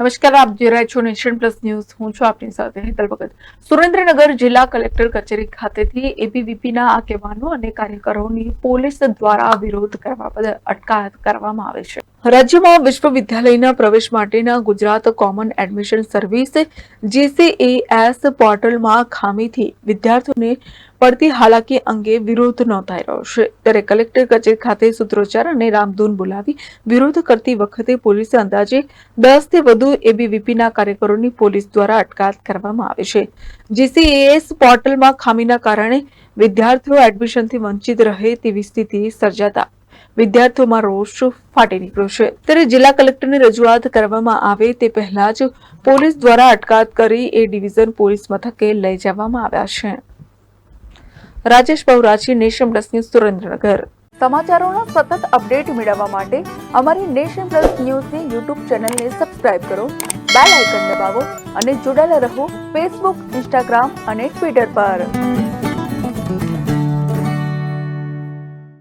નમસ્કાર, આપ જોઈ રહ્યા છો નેશન પ્લસ ન્યૂઝ. હું છું આપની સાથે હેતલ ભગત. સુરેન્દ્રનગર જિલ્લા કલેક્ટર કચેરી ખાતેથી એબીવીપીના આગેવાનો અને કાર્યકરોની પોલીસ દ્વારા વિરોધ કરવા બદલ અટકાયત કરવામાં આવે છે. રાજ્યમાં વિશ્વવિદ્યાલયના પ્રવેશ માટેના Gujarat common admission service GCAS પોર્ટલમાં ખામીથી વિદ્યાર્થીઓને પડતી હાલાકી અંગે વિરોધ નોંધાઈ રહ્યો છે. ત્યારે કલેક્ટર કચેરી ખાતે સૂત્રોચ્ચાર અને રામધૂન બોલાવી વિરોધ કરતી વખતે પોલીસે અંદાજે દસથી વધુ એબીવીપીના કાર્યકરોની પોલીસ દ્વારા અટકાયત કરવામાં આવે છે. જીસીએએસ પોર્ટલમાં ખામીના કારણે વિદ્યાર્થીઓ એડમિશનથી વંચિત રહે તેવી સ્થિતિ સર્જાતા વિદ્યાર્થીઓમાં રોષ ફાટી નીકળ્યો છે. ત્યારે જિલ્લા કલેક્ટરને રજૂઆત કરવામાં આવે તે પહેલા જ પોલીસ દ્વારા અટકાયત કરી એ ડિવિઝન પોલીસ મથકે લઈ જવામાં આવ્યા છે. Rajesh Bahuraji, nation plus news, Surendranagar. સમાચારોનો સતત અપડેટ મેળવવા માટે અમારી નેશન પ્લસ ન્યૂઝની યુટ્યુબ ચેનલને સબસ્ક્રાઇબ કરો, બેલ આઇકન દબાવો અને જોડાયેલા રહો ફેસબુક, ઇન્સ્ટાગ્રામ અને ટ્વિટર પર.